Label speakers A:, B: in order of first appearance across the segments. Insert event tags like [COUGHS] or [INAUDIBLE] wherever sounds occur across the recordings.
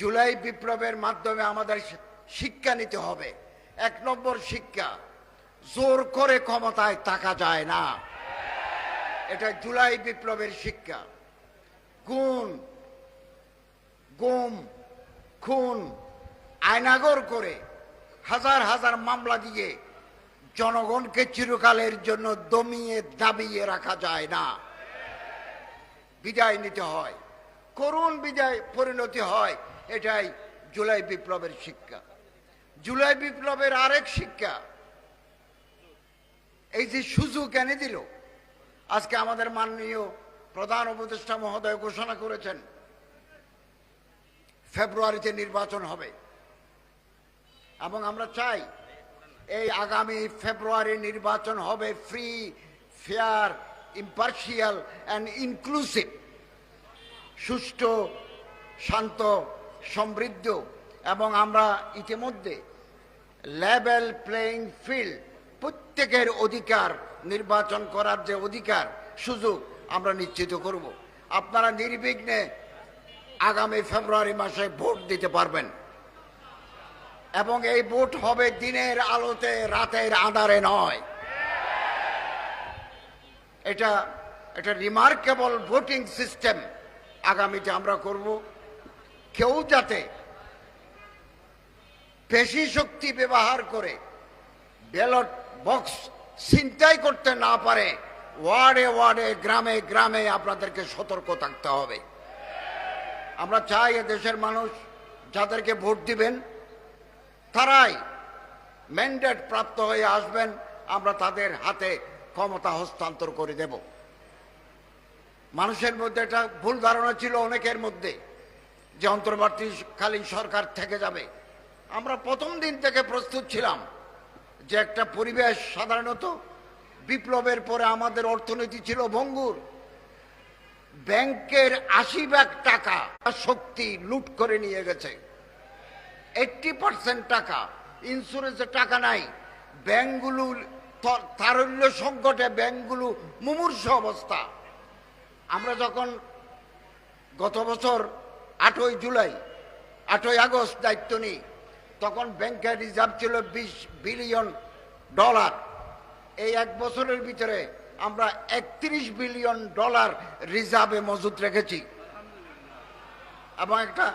A: জুলাই বিপ্লবের মাধ্যমে আমাদের শিক্ষা নিতে হবে। এক নম্বর শিক্ষা, জোর করে ক্ষমতায় থাকা যায় না। এটা জুলাই বিপ্লবের শিক্ষা। গুণ, গুম, খুন আয়নাগর করে হাজার হাজার মামলা দিয়ে জনগণকে চিরকালের জন্য দমিয়ে দাবিয়ে রাখা যায় না। বিদায় নিতে হয়। করুণ বিদায় পরিণতি হয়। এটাই জুলাই বিপ্লবের শিক্ষা। জুলাই বিপ্লবের আরেক শিক্ষা, এই যে সুযোগ এনে দিল, আজকে আমাদের মাননীয় প্রধান উপদেষ্টা মহোদয় ঘোষণা করেছেন, ফেব্রুয়ারিতে নির্বাচন হবে। এবং আমরা চাই এই আগামী ফেব্রুয়ারি নির্বাচন হবে free fair impartial and inclusive সুষ্ঠু, শান্ত সমৃদ্ধ এবং আমরা ইতিমধ্যে লেভেল প্লেইং ফিল্ড প্রত্যেকের অধিকার নির্বাচন করার যে অধিকার, সুযোগ আমরা নিশ্চিত করব। আপনারা নির্বিঘ্নে আগামী ফেব্রুয়ারি মাসে ভোট দিতে পারবেন। এবং এই ভোট হবে দিনের আলোতে, রাতের আধারে নয়। এটা এটা রিমার্কেবল ভোটিং সিস্টেম আগামীতে আমরা করব। কেউ যাতে পেশি শক্তি ব্যবহার করে ব্যালট বক্স ছিনতাই করতে না পারে, ওয়ার্ডে ওয়ার্ডে, গ্রামে গ্রামে আপনাদেরকে সতর্ক থাকতে হবে। আমরা চাই দেশের মানুষ যাদেরকে ভোট দিবেন, তারাই ম্যান্ডেট প্রাপ্ত হয়ে আসবেন, আমরা তাদের হাতে ক্ষমতা হস্তান্তর করে দেব। মানুষের মধ্যে একটা ভুল ধারণা ছিল অনেকের মধ্যে। যে অন্তর্বর্তীকালীন সরকার থেকে যাবে। আমরা প্রথম দিন থেকে প্রস্তুত ছিলাম যে একটা পরিবেশ সাধারণত বিপ্লবের পরে আমাদের অর্থনীতি ছিল ভঙ্গুর। ব্যাংকের আশি ভাগ টাকা শক্তি লুট করে নিয়ে গেছে। এইটটি পার্সেন্ট টাকা ইন্স্যুরেন্সের টাকা নাই। ব্যাংকগুলো তারল্য সংকটে ব্যাংকগুলো মুমূর্ষ অবস্থা। আমরা যখন গত বছর আটই জুলাই, আটই আগস্ট দায়িত্ব নিই। তখন ব্যাংকের রিজার্ভ ছিল বিশ বিলিয়ন ডলার। এই এক বছরের ভিতরে আমরা একত্রিশ বিলিয়ন ডলার রিজার্ভে মজুদ রেখেছি। এবং একটা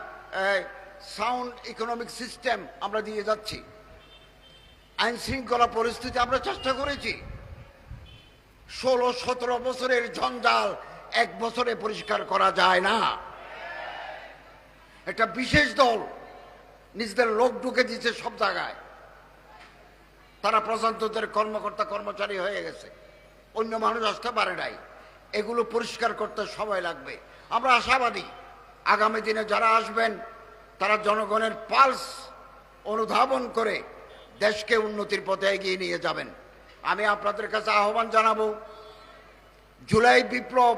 A: সাউন্ড ইকোনমিক সিস্টেম আমরা দিয়ে যাচ্ছি। আইন শৃঙ্খলা পরিস্থিতি আমরা চেষ্টা করেছি। ষোলো, সতেরো বছরের জঞ্জাল এক বছরে পরিষ্কার করা যায় না। একটা বিশেষ দল নিজেদের লোক ঢুকে দিচ্ছে সব জায়গায়। তারা প্রজাতন্ত্রের কর্মকর্তা, কর্মচারী হয়ে গেছে। অন্য মানুষ আসতে পারে নাই। এগুলো পরিষ্কার করতে সময় লাগবে। আমরা আশাবাদী, আগামী দিনে যারা আসবেন, তারা জনগণের পালস অনুধাবন করে দেশকে উন্নতির পথে এগিয়ে নিয়ে যাবেন। আমি আপনাদের কাছে আহ্বান জানাব, জুলাই বিপ্লব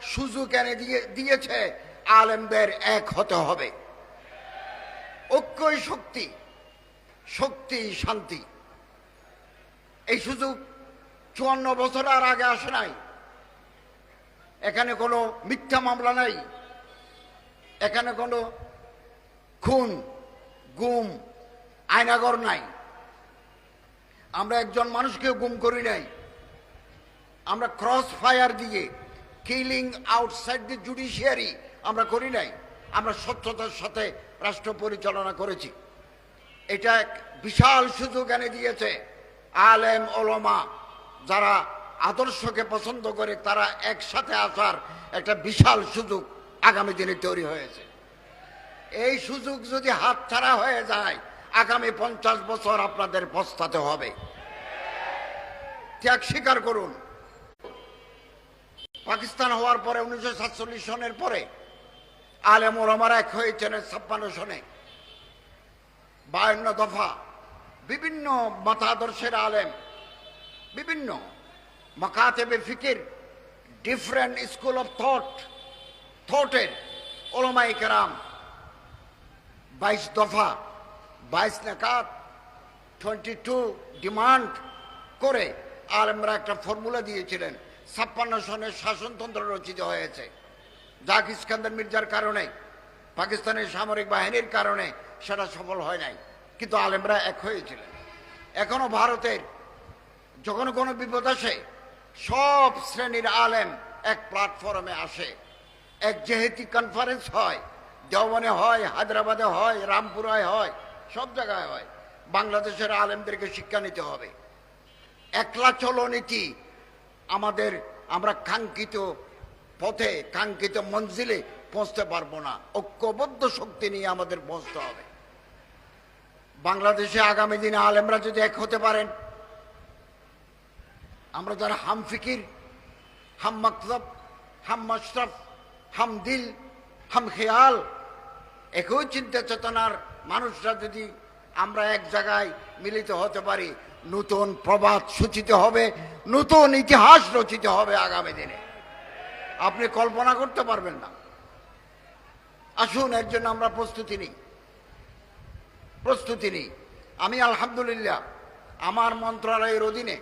A: সুযোগ এনে দিয়ে দিয়েছে আলেমদের এক হতে হবে। ঐক্যই শক্তি শক্তি শান্তি। এই সুযোগ চুয়ান্ন বছর আর আগে আসে নাই। এখানে কোনো মিথ্যা মামলা নাই। এখানে কোনো খুন, গুম আয়নাগর নাই। আমরা একজন মানুষকে গুম করি নাই। আমরা ক্রস ফায়ার দিয়ে, কিলিং আউটসাইড দি জুডিশিয়ারি আমরা করি নাই। আমরা স্বচ্ছতার সাথে রাষ্ট্র পরিচালনা করেছি। এটা এক বিশাল সুযোগ এনে দিয়েছে। আলেম, ওলমা যারা আদর্শকে পছন্দ করে, তারা একসাথে আসার একটা বিশাল সুযোগ আগামী দিনে তৈরি হয়েছে। এই সুযোগ যদি হাতছাড়া হয়ে যায়, আগামী পঞ্চাশ বছর আপনাদের পস্তাতে হবে। ত্যাগ স্বীকার করুন। পাকিস্তান হওয়ার পরে, উনিশশো সাতচল্লিশ সনের পরে আলেম ওলামার এক হয়েছেন ছাপ্পান্ন সনে। বায়ান্ন দফা। বিভিন্ন মতাদর্শের আলেম, বিভিন্ন মকাতেবে ফিকির ডিফারেন্ট স্কুল অফ থট থটের ওলমাই কেরাম। বাইশ দফা, বাইশ নাকাত টোয়েন্টি টু ডিমান্ড করে আলেমরা একটা ফর্মুলা দিয়েছিলেন। ছাপ্পান্ন সনের শাসনতন্ত্র রচিত হয়েছে। জাক ইস্কান্দার মির্জার কারণে, পাকিস্তানের সামরিক বাহিনীর কারণে সেটা সফল হয় নাই। কিন্তু আলেমরা এক হয়েছিলেন এখনও ভারতের যখন কোনো বিপদ আসে, সব শ্রেণির আলেম এক প্ল্যাটফর্মে আসে। এক যেহেতু কনফারেন্স হয় দেওয়ানে হয়, হায়দ্রাবাদে হয়, রামপুরায় হয়, সব জায়গায় হয়। বাংলাদেশের আলেমদেরকে শিক্ষা নিতে হবে। একলা চলো নীতি আমাদের, আমরা কাঙ্ক্ষিত পথে কাঙ্ক্ষিত মঞ্জিলে পৌঁছতে পারব না। ঐক্যবদ্ধ শক্তি নিয়ে আমাদের পৌঁছতে হবে। বাংলাদেশে আগামী দিনে আলেমরা যদি এক হতে পারেন, আমরা যারা হাম ফিকির, হাম মকসব হাম মশরফ, হাম দিল, হাম খেয়াল, একই চিন্তা চেতনার মানুষরা যদি আমরা এক জায়গায় মিলিত হতে পারি, নতুন প্রবাদ সূচিত হবে, নতুন ইতিহাস রচিত হবে আগামী দিনে। আপনি কল্পনা করতে পারবেন না। আসুন, এর জন্য আমরা প্রস্তুতি নিই। প্রস্তুতি নিই। আমি আলহামদুলিল্লাহ, আমার মন্ত্রণালয়ের অধীনে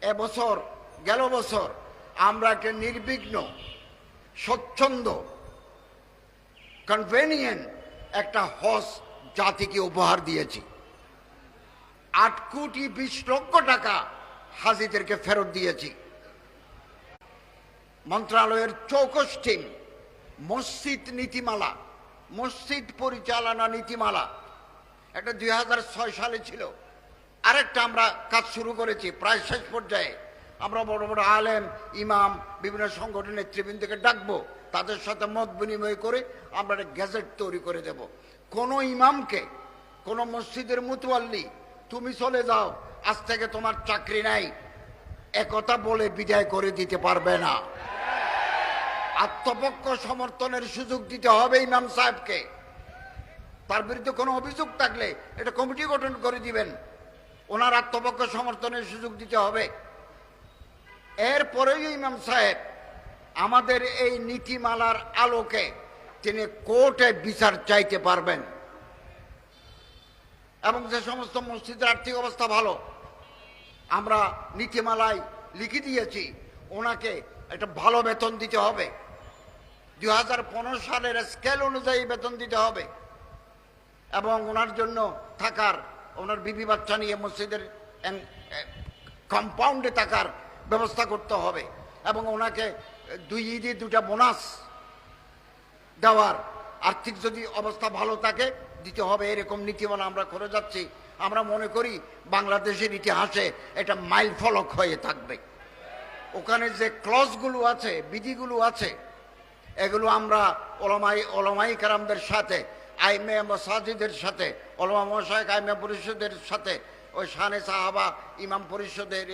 A: এবছর, গেল বছর আমরা একটা নির্বিঘ্ন, স্বচ্ছন্দ কনভেনিয়েন্ট একটা হজ জাতিকে উপহার দিয়েছি। আট কোটি বিশ লক্ষ টাকা হাজিদেরকে ফেরত দিয়েছি। মন্ত্রণালয়ের চৌকস টিম মসজিদ নীতিমালা, মসজিদ পরিচালনা নীতিমালা। একটা দুই হাজার ছয় সালে ছিল। আরেকটা আমরা কাজ শুরু করেছি, প্রায় শেষ পর্যায়ে। আমরা বড় বড় আলেম, ইমাম, বিভিন্ন সংগঠনের নেতৃবৃন্দকে ডাকবো। তাদের সাথে মত বিনিময় করে আমরা একটা গ্যাজেট তৈরি করে দেব। কোনো ইমামকে, কোনো মসজিদের মুতোয়াল্লি তুমি চলে যাও, আজ থেকে তোমার চাকরি নাই। একথা বলে বিদায় করে দিতে পারবে না। আত্মপক্ষ সমর্থনের সুযোগ দিতে হবে ইমাম সাহেবকে। তার বিরুদ্ধে কোনো অভিযোগ থাকলে এটা কমিটি গঠন করে দিবেন। ওনার আত্মপক্ষ সমর্থনের সুযোগ দিতে হবে। এরপরেই ইমাম সাহেব আমাদের এই নীতিমালার আলোকে তিনি কোর্টে বিচার চাইতে পারবেন। এবং যে সমস্ত মসজিদের আর্থিক অবস্থা ভালো, আমরা নীতিমালায় লিখে দিয়েছি, ওনাকে একটা ভালো বেতন দিতে হবে। দু হাজার পনেরো সালের স্কেল অনুযায়ী বেতন দিতে হবে। এবং ওনার জন্য থাকার, ওনার বিবি বাচ্চা নিয়ে মসজিদের কম্পাউন্ডে থাকার ব্যবস্থা করতে হবে। এবং ওনাকে দুই ঈদে দুটা বোনাস দেওয়ার আর্থিক যদি অবস্থা ভালো থাকে, দিতে হবে এরকম নীতিমালা আমরা করে যাচ্ছি। আমরা মনে করি বাংলাদেশের ইতিহাসে এটা মাইল ফলক হয়ে থাকবে। ওখানে যে ক্লসগুলো আছে, বিধিগুলো আছে, এগুলো আমরা ওলামাই ওলামাই কারামদের সাথে, আইমে মসাজিদের সাথে, ওলামা মশাইক আইমে পরিষদের সাথে, ওই শানে সাহাবা, ইমাম পরিষদের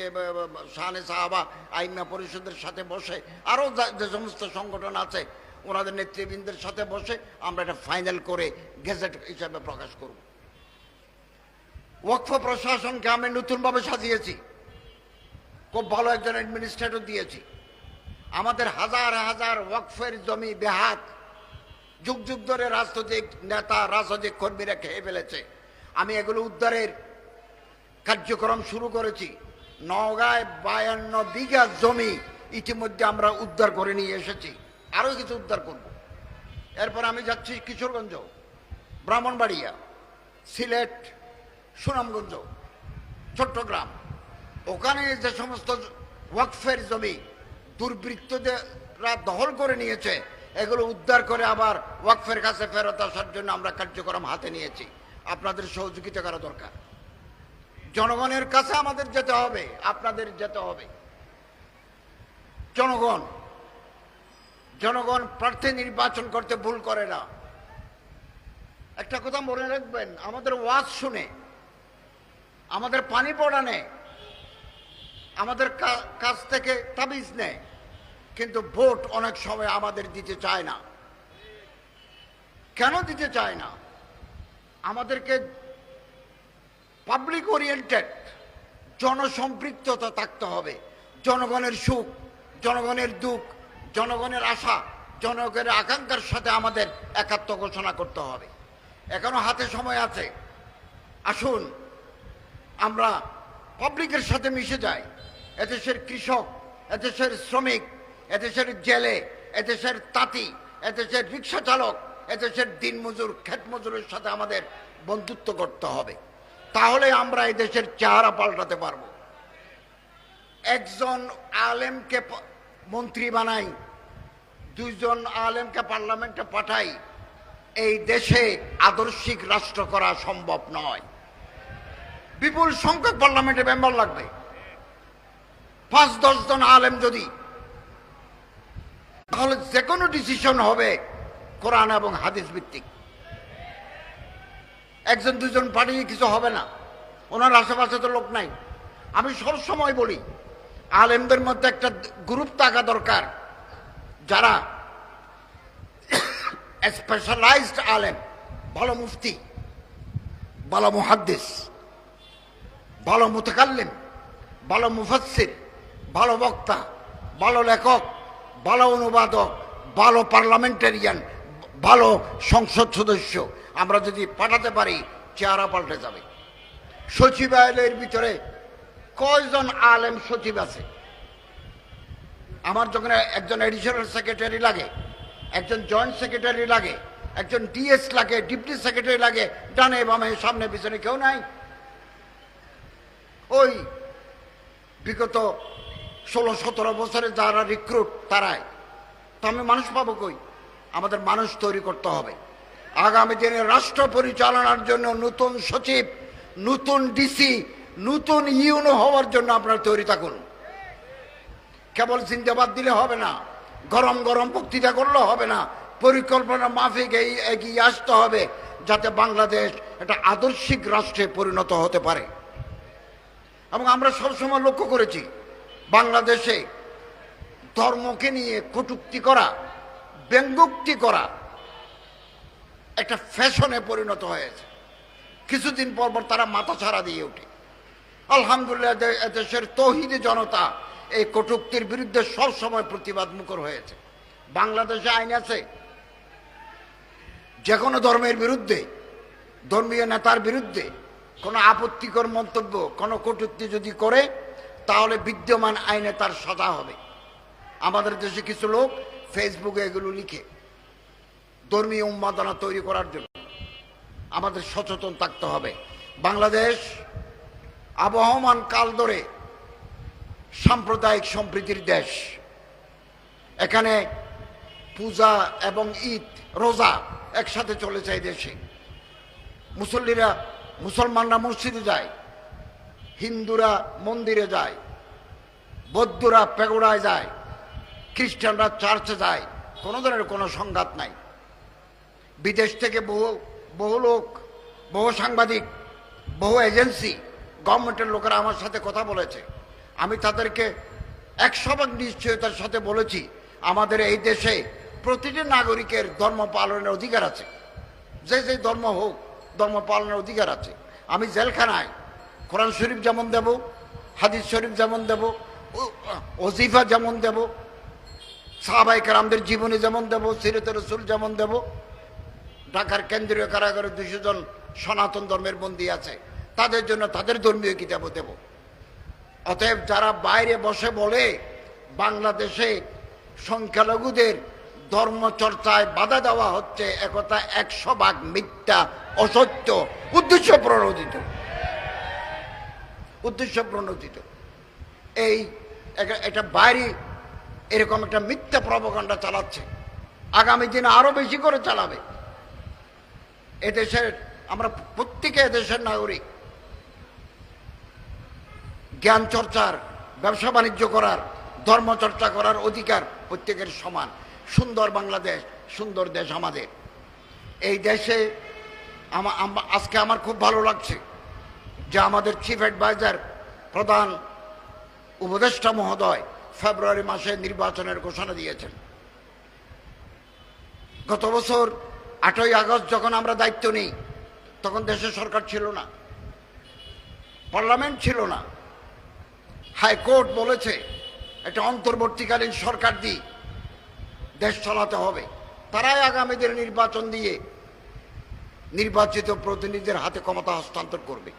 A: শানে সাহাবা, আইমা পরিষদের সাথে বসে আরও যে সমস্ত সংগঠন আছে, ওনাদের নেতৃবৃন্দের সাথে বসে আমরা এটা ফাইনাল করে গেজেট হিসাবে প্রকাশ করব। ওয়াকফ প্রশাসনকে আমি নতুনভাবে সাজিয়েছি। খুব ভালো একজন অ্যাডমিনিস্ট্রেটর দিয়েছি। আমাদের হাজার হাজার ওয়াকফের জমি বেহাত। যুগ যুগ ধরে রাজনৈতিক নেতা রাজনৈতিক কর্মীরা খেয়ে ফেলেছে। আমি এগুলো উদ্ধারের কার্যক্রম শুরু করেছি। নওগাঁয় বায়ান্ন বিঘা জমি ইতিমধ্যে আমরা উদ্ধার করে নিয়ে এসেছি। আরও কিছু উদ্ধার করব। এরপর আমি যাচ্ছি কিশোরগঞ্জ, ব্রাহ্মণবাড়িয়া, সিলেট, সুনামগঞ্জ, চট্টগ্রাম। ওখানে যে সমস্ত ওয়াকফের জমি দুর্বৃত্তরা দখল করে নিয়েছে, এগুলো উদ্ধার করে আবার ওয়াকফের কাছে ফেরত আসার জন্য আমরা কার্যক্রম হাতে নিয়েছি। আপনাদের সহযোগিতা করা দরকার। জনগণের কাছে আমাদের যেতে হবে, আপনাদের যেতে হবে। জনগণ জনগণ প্রার্থী নির্বাচন করতে ভুল করে না। একটা কথা মনে রাখবেন, আমাদের ওয়াজ শুনে, আমাদের পানি পড়ানে আমাদের কাছ থেকে তাবিজ নেয়, কিন্তু ভোট অনেক সময় আমাদের দিতে চায় না। কেন দিতে চায় না? আমাদেরকে পাবলিক ওরিয়েন্টেড জনসম্পৃক্ততা থাকতে হবে, জনগণের সুখ, জনগণের দুঃখ, জনগণের আশা, জনগণের আকাঙ্ক্ষার সাথে আমাদের একাত্ম ঘোষণা করতে হবে। এখনও হাতে সময় আছে। আসুন, আমরা পাবলিকের সাথে মিশে যায়। এদেশের কৃষক, এদেশের শ্রমিক, এদেশের জেলে, এদেশের তাঁতি, এদেশের রিক্সা চালক, এদেশের দিনমজুর ক্ষেত মজুরের সাথে আমাদের বন্ধুত্ব করতে হবে। তাহলে আমরা এদেশের চেহারা পাল্টাতে পারব। একজন আলেমকে মন্ত্রী বানাই, দুইজন আলেমকে পার্লামেন্টে পাঠাই, এই দেশে আদর্শিক রাষ্ট্র করা সম্ভব নয়। বিপুল সংখ্যক পার্লামেন্টে মেম্বার লাগবে। পাঁচ, দশ জন আলেম যদি, তাহলে যে কোনো ডিসিশন হবে কোরআন এবং হাদিস ভিত্তিক। একজন, দুজন পাঠিয়ে কিছু হবে না। ওনার আশেপাশে তো লোক নাই। আমি সব সময় বলি, আলেমদের মধ্যে একটা গ্রুপ থাকা দরকার। যারা [COUGHS] স্পেশালাইজড আলেম, ভালো মুফতি, ভালো মুহাদ্দিস। ভালো মুতকাল্লিম, ভালো মুফাসসির, ভালো বক্তা, ভালো লেখক, ভালো অনুবাদক, ভালো পার্লামেন্টারিয়ান, ভালো সংসদ সদস্য। আমরা যদি পাঠাতে পারি, চেহারা পাল্টে যাবে। সচিবালয়ের ভিতরে কয়জন আলেম সচিব আছে? আমার যখন একজন এডিশনাল সেক্রেটারি লাগে, একজন জয়েন্ট সেক্রেটারি লাগে, একজন ডিএস লাগে ডিপটি সেক্রেটারি লাগে, ডানে বামে, সামনে, পিছনে কেউ নাই। ওই বিগত ষোলো, সতেরো বছরে যারা রিক্রুট তারাই। তো আমি মানুষ পাবো কই? আমাদের মানুষ তৈরি করতে হবে। আগামী দিনে রাষ্ট্র পরিচালনার জন্য নতুন সচিব, নতুন ডিসি নতুন ইউনো হওয়ার জন্য আপনারা তৈরি থাকুন। কেবল জিন্দাবাদ দিলে হবে না, গরম গরম বক্তৃতা করলে হবে না, পরিকল্পনা মাফিক এই এগিয়ে আসতে হবে, যাতে বাংলাদেশ একটা আদর্শিক রাষ্ট্রে পরিণত হতে পারে। এবং আমরা সবসময় লক্ষ্য করেছি, বাংলাদেশে ধর্মকে নিয়ে কটুক্তি করা, ব্যঙ্গোক্তি করা একটা ফ্যাশনে পরিণত হয়েছে। কিছুদিন পর পর তারা মাথা ছাড়া দিয়ে ওঠে। আলহামদুলিল্লাহ দেশের তহিদি জনতা এই কটুক্তির বিরুদ্ধে সবসময় প্রতিবাদ মুখর হয়েছে। বাংলাদেশে আইন আছে যে কোনো ধর্মের বিরুদ্ধে, ধর্মীয় নেতার বিরুদ্ধে কোনো আপত্তিকর মন্তব্য, কোনো কটূক্তি যদি করে, তাহলে বিদ্যমান আইনে তার সাজা হবে। আমাদের দেশে কিছু লোক ফেসবুকে এগুলো লিখে ধর্মীয় উন্মাদনা তৈরি করার জন্য আমাদের সচেতন থাকতে হবে। বাংলাদেশ আবহমান কাল ধরে সাম্প্রদায়িক সম্প্রীতির দেশ। এখানে পূজা এবং ঈদ, রোজা একসাথে চলেছে এই দেশে। মুসল্লিরা মুসলমানরা মসজিদে যায়, হিন্দুরা মন্দিরে যায়, বৌদ্ধরা পেগোড়ায় যায়, খ্রিস্টানরা চার্চে যায়, কোনো ধরনের কোনো সংঘাত নাই। বিদেশ থেকে বহু বহু লোক, বহু সাংবাদিক, বহু এজেন্সি, গভর্নমেন্টের লোকেরা আমার সাথে কথা বলেছে। আমি তাদেরকে একশো ভাগ নিশ্চয়তার সাথে বলেছি, আমাদের এই দেশে প্রতিটি নাগরিকের ধর্ম পালনের অধিকার আছে। যে যে ধর্ম হোক ধর্ম পালনের অধিকার আছে। আমি জেলখানায় কোরআন শরীফ যেমন দেব, হাদিস শরীফ যেমন দেব ওজিফা যেমন দেব সাহাবাই কারামদের জীবনী যেমন দেব, সিরত রসুল যেমন দেব, ঢাকার কেন্দ্রীয় কারাগারে দুশো জন সনাতন ধর্মের বন্দী আছে, তাদের জন্য তাদের ধর্মীয় কিতাব দেব। অতএব যারা বাইরে বসে বলে বাংলাদেশে সংখ্যালঘুদের ধর্ম চর্চায় বাধা দেওয়া হচ্ছে একথা একশো ভাগ মিথ্যা, অসত্য, উদ্দেশ্য প্রণোদিত। উদ্দেশ্য প্রণোদিত। এই এটা বাইরে এরকম একটা মিথ্যা প্রবকাণ্ডা চালাচ্ছে। আগামী দিনে আরও বেশি করে চালাবে। এদেশের, আমরা প্রত্যেকে এদেশের নাগরিক। জ্ঞান চর্চার, ব্যবসা বাণিজ্য করার, ধর্মচর্চা করার অধিকার প্রত্যেকের সমান। সুন্দর বাংলাদেশ, সুন্দর দেশ আমাদের। এই দেশে আমা- আজকে আমার খুব ভালো লাগছে যে আমাদের চিফ অ্যাডভাইজার প্রধান উপদেষ্টা মহোদয় ফেব্রুয়ারি মাসে নির্বাচনের ঘোষণা দিয়েছেন। গত বছর আটই আগস্ট যখন আমরা দায়িত্ব নিই, তখন দেশের সরকার ছিল না। পার্লামেন্ট ছিল না। হাইকোর্ট বলেছে, একটা অন্তর্বর্তীকালীন সরকার দিয়ে দেশ চালাতে হবে। তারাই আগামী দিনে নির্বাচন দিয়ে নির্বাচিত প্রতিনিধিদের হাতে ক্ষমতা হস্তান্তর করবে।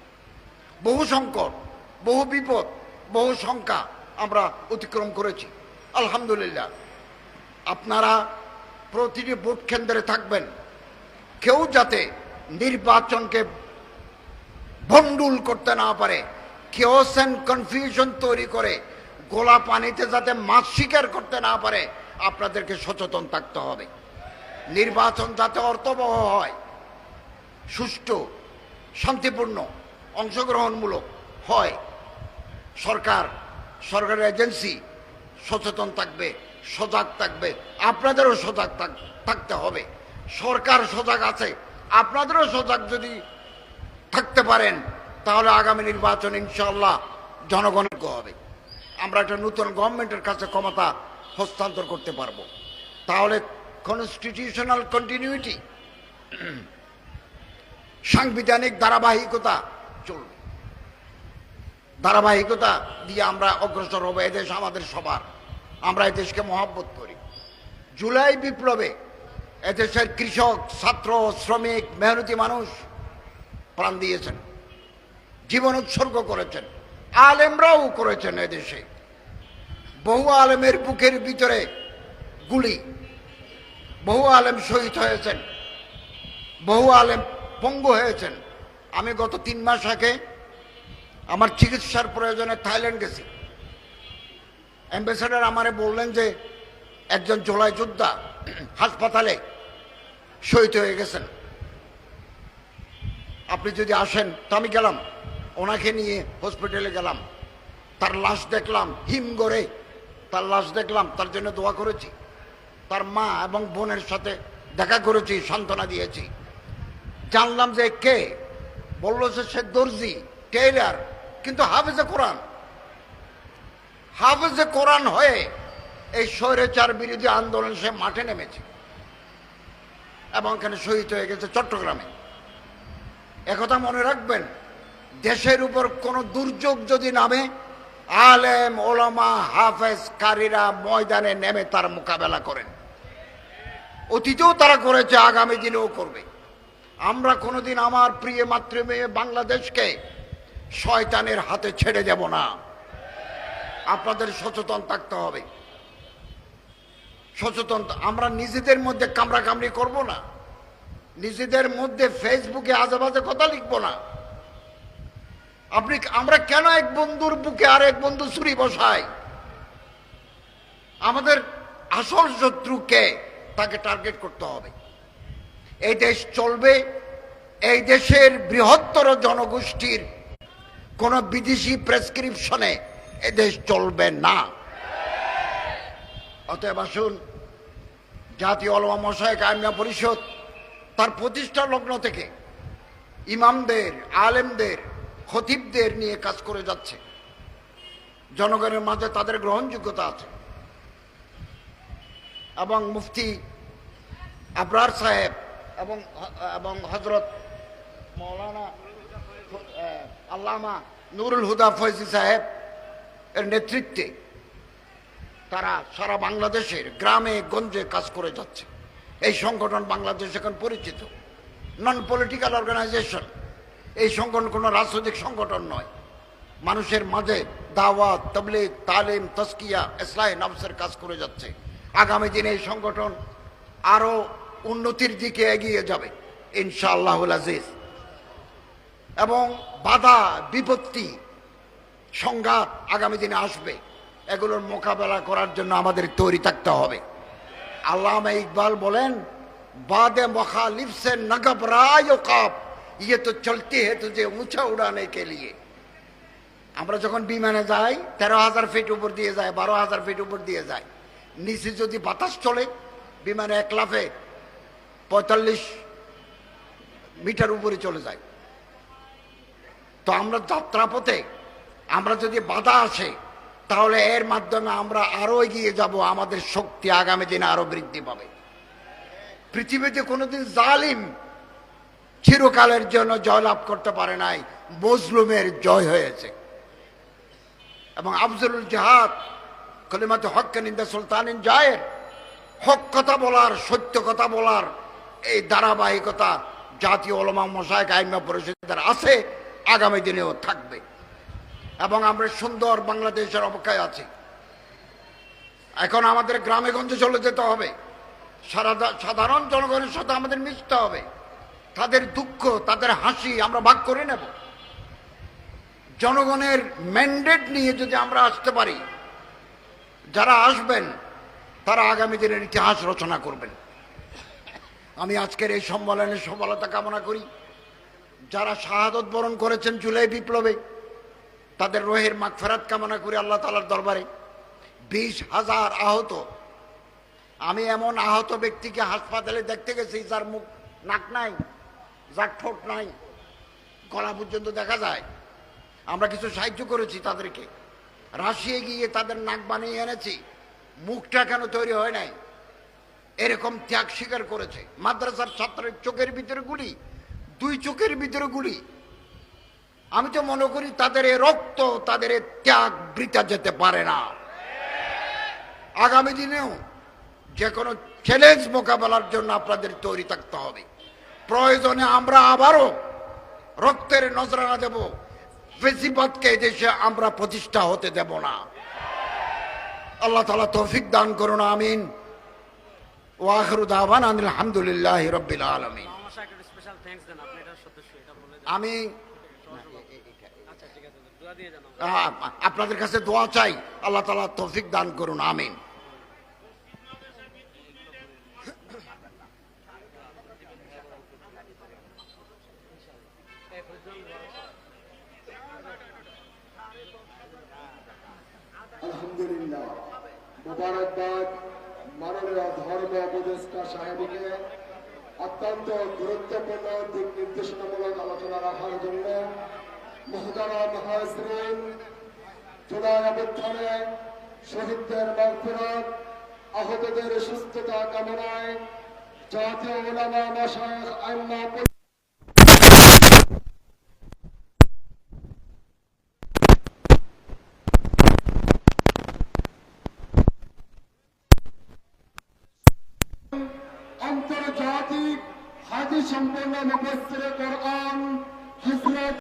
A: বহু সংকট, বহু বিপদ, বহু সংখ্যা আমরা অতিক্রম করেছি। আলহামদুলিল্লাহ। আপনারা প্রতিটি ভোট কেন্দ্রে থাকবেন। কেউ যাতে নির্বাচনকে ভণ্ডুল করতে না পারে কেওস অ্যান্ড কনফিউশন তৈরি করে, গোলা পানিতে যাতে মাছ শিকার করতে না পারে আপনাদেরকে সচেতন থাকতে হবে। নির্বাচন যাতে অর্থবহ হয়, সুষ্ঠু, শান্তিপূর্ণ, অংশগ্রহণমূলক হয়, সরকার সরকারি এজেন্সি সচেতন থাকবে, সজাগ থাকবে, আপনাদেরও সজাগ থাক- থাকতে হবে। সরকার সজাগ আছে, আপনাদেরও সজাগ যদি থাকতে পারেন, তাহলে আগামী নির্বাচন ইনশাল্লাহ জনগণের হবে। আমরা একটা নতুন গভর্নমেন্টের কাছে ক্ষমতা হস্তান্তর করতে পারব। তাহলে কনস্টিটিউশনাল কন্টিনিউটি সাংবিধানিক ধারাবাহিকতা চলবে। ধারাবাহিকতা দিয়ে আমরা অগ্রসর হব এদেশ আমাদের সবার। আমরা এদেশকে মহাব্বত করি। জুলাই বিপ্লবে এদেশের কৃষক, ছাত্র, শ্রমিক, মেহনতি মানুষ প্রাণ দিয়েছেন। জীবন উৎসর্গ করেছেন। আলেমরাও করেছেন এদেশে বহু আলেমের বুকের ভিতরে গুলি। বহু আলেম শহীদ হয়েছেন। বহু আলেম পঙ্গু হয়েছেন। আমি গত তিন মাস আগে আমার চিকিৎসার প্রয়োজনে থাইল্যান্ড গেছি। অ্যাম্বাসেডার আমারে বললেন যে, একজন জোলাই যোদ্ধা হাসপাতালে শহীদ হয়ে গেছেন। আপনি যদি আসেন, তো আমি গেলাম। ওনাকে নিয়ে হসপিটালে গেলাম। তার লাশ দেখলাম, হিম গড়ে তার লাশ দেখলাম, তার জন্য দোয়া করেছি। তার মা এবং বোনের সাথে দেখা করেছি, সান্ত্বনা দিয়েছি। জানলাম যে কে? বলল যে সে দর্জি, টেইলার, কিন্তু হাফেজে কোরআন। হাফেজে কোরআন হয়ে এই স্বৈরাচার বিরোধী আন্দোলন সে মাঠে নেমেছে এবং এখানে শহীদ হয়ে গেছে চট্টগ্রামে। একথা মনে রাখবেন, দেশের উপর কোনো দুর্যোগ যদি নামে আলেম, ওলামা হাফেজ কারীরা ময়দানে নেমে তার মোকাবেলা করেন। অতীতেও তারা করেছে, আগামী দিনেও করবে। আমরা কোনোদিন আমার প্রিয় মাতৃমেয়ে বাংলাদেশকে শয়তানের হাতে ছেড়ে দেব না। আপনাদের সচেতন থাকতে হবে। সচেতন আমরা নিজেদের মধ্যে কামড়াকামড়ি করব না। নিজেদের মধ্যে ফেসবুকে আজেবাজে কথা লিখব না। আপনি আমরা কেন এক বন্ধুর বুকে আর এক বন্ধু ছুরি বসাই? আমাদের আসল শত্রুকে তাকে টার্গেট করতে হবে। এই দেশ চলবে, এই দেশের বৃহত্তর জনগোষ্ঠীর কোন বিদেশি প্রেসক্রিপশনে এ দেশ চলবে না। অতএব আসুন, জাতীয় অলমা মশাই কায়মা পরিষদ, তার প্রতিষ্ঠা লগ্ন থেকে ইমামদের, আলেমদের খতিবদের নিয়ে কাজ করে যাচ্ছে। জনগণের মাঝে তাদের গ্রহণযোগ্যতা আছে। এবং মুফতি আবরার সাহেব এবং এবং হজরত মৌলানা আল্লামা নুরুল হুদা ফৈজি সাহেব এর নেতৃত্বে তারা সারা বাংলাদেশের গ্রামে, গঞ্জে কাজ করে যাচ্ছে। এই সংগঠন বাংলাদেশ এখন পরিচিত। নন পলিটিক্যাল অর্গানাইজেশন এই সংগঠন কোনো রাজনৈতিক সংগঠন নয়। মানুষের মাঝে দাওয়াত, তবলিগ, তালিম তস্কিয়া এসলাই নফসের কাজ করে যাচ্ছে। আগামী দিনে এই সংগঠন আরও উন্নতির দিকে এগিয়ে যাবে, ইনশাআল্লাহুল আজিজ। এবং বাধা, বিপত্তি, সংঘাত আগামী দিনে আসবে। এগুলোর মোকাবেলা করার জন্য আমাদের তৈরি থাকতে হবে। আল্লাহ ইকবাল বলেন, বাদে মখালিফসে নগব রায় ও কাপ। ইয়ে তো চলতে হে যে উঁচা উড়ানে কে লিয়ে আমরা যখন বিমানে যাই, তেরো হাজার ফিট উপর দিয়ে যায়, বারো হাজার ফিট উপর দিয়ে যায়। নিচে যদি বাতাস চলে, বিমানে এক লাফে পঁয়তাল্লিশ মিটার উপরে চলে যায়। তো আমরা যাত্রাপথে, আমরা যদি বাধা আসে, তাহলে এর মাধ্যমে আমরা আরও এগিয়ে যাব, আমাদের শক্তি আগামী দিনে আরও বৃদ্ধি পাবে। পৃথিবীতে কোনোদিন জালিম চিরকালের জন্য জয়লাভ করতে পারে নাই, মজলুমের জয় হয়েছে। এবং আফজলুল জাহাদ কলিমাত হক নিন্দা সুলতানিন জায়ের, হক কথা বলার, সত্য কথা বলার এই ধারাবাহিকতা জাতীয় ওলমা মশাইক আইমা পরিষদের আছে, আগামী দিনেও থাকবে। এবং আমরা সুন্দর বাংলাদেশের অপেক্ষায় আছি। এখন আমাদের গ্রামে গঞ্জে চলে যেতে হবে। সারা সাধারণ জনগণের সাথে আমাদের মিশতে হবে। তাদের দুঃখ, তাদের হাসি আমরা ভাগ করে নেব। জনগণের ম্যান্ডেট নিয়ে যদি আমরা আসতে পারি, যারা আসবেন, তারা আগামী দিনের ইতিহাস রচনা করবেন। আমি আজকের এই সম্মেলনের সফলতা কামনা করি। যারা শাহাদত বরণ করেছেন জুলাই বিপ্লবে, তাদের রোহের মাগফেরাত কামনা করি আল্লাহ তালার দরবারে। বিশ হাজার আহত। আমি এমন আহত ব্যক্তিকে হাসপাতালে দেখতে গেছি, যার মুখ নাক নাই। যার ঠোঁট নাই, গলা পর্যন্ত দেখা যায়। আমরা কিছু সাহায্য করেছি তাদেরকে। রাশিয়ে গিয়ে তাদের নাক বানিয়ে এনেছি। মুখটা কেন তৈরি হয় নাই? এরকম ত্যাগ স্বীকার করেছে। মাদ্রাসার ছাত্রের চোখের ভিতরে গুলি, দুই চোখের ভিতরে গুলি। আমি তো মনে করি তাদের রক্ত, তাদের ত্যাগ বৃথা যেতে পারে না। আগামী দিনেও যে কোনো চ্যালেঞ্জ মোকাবেলার জন্য আপনাদের তৈরি থাকতে হবে। প্রয়োজনে আমরা আবারও রক্তের নজরানা দেব। ফেসিবাদকে দেশে আমরা প্রতিষ্ঠা হতে দেব না। আল্লাহ তালা তৌফিক দান করুন আমিন। দাওয়ান আলহামদুলিল্লাহ রব্বিল আলমিন। আমি
B: আচ্ছা
A: আপনাদের কাছে দোয়া চাই। আল্লাহ তালা তৌফিক দান করুন আমিন।
C: আলহামদুলিল্লাহ। মোবারকবাদ মাননীয় ধর্ম উপদেষ্টা সাহেবকে অত্যন্ত গুরুত্বপূর্ণ দিক নির্দেশনামূলক আলোচনা রাখার জন্য মহতারা মহাজরিন জুলাই অবস্থানে শহীদদের মাগফিরাত, আহতদের সুস্থতা কামনায় জাতীয় উলামা মাশায়েখ আইম্মা সম্পন্ন মুফাসসিরে কোরআন হযরত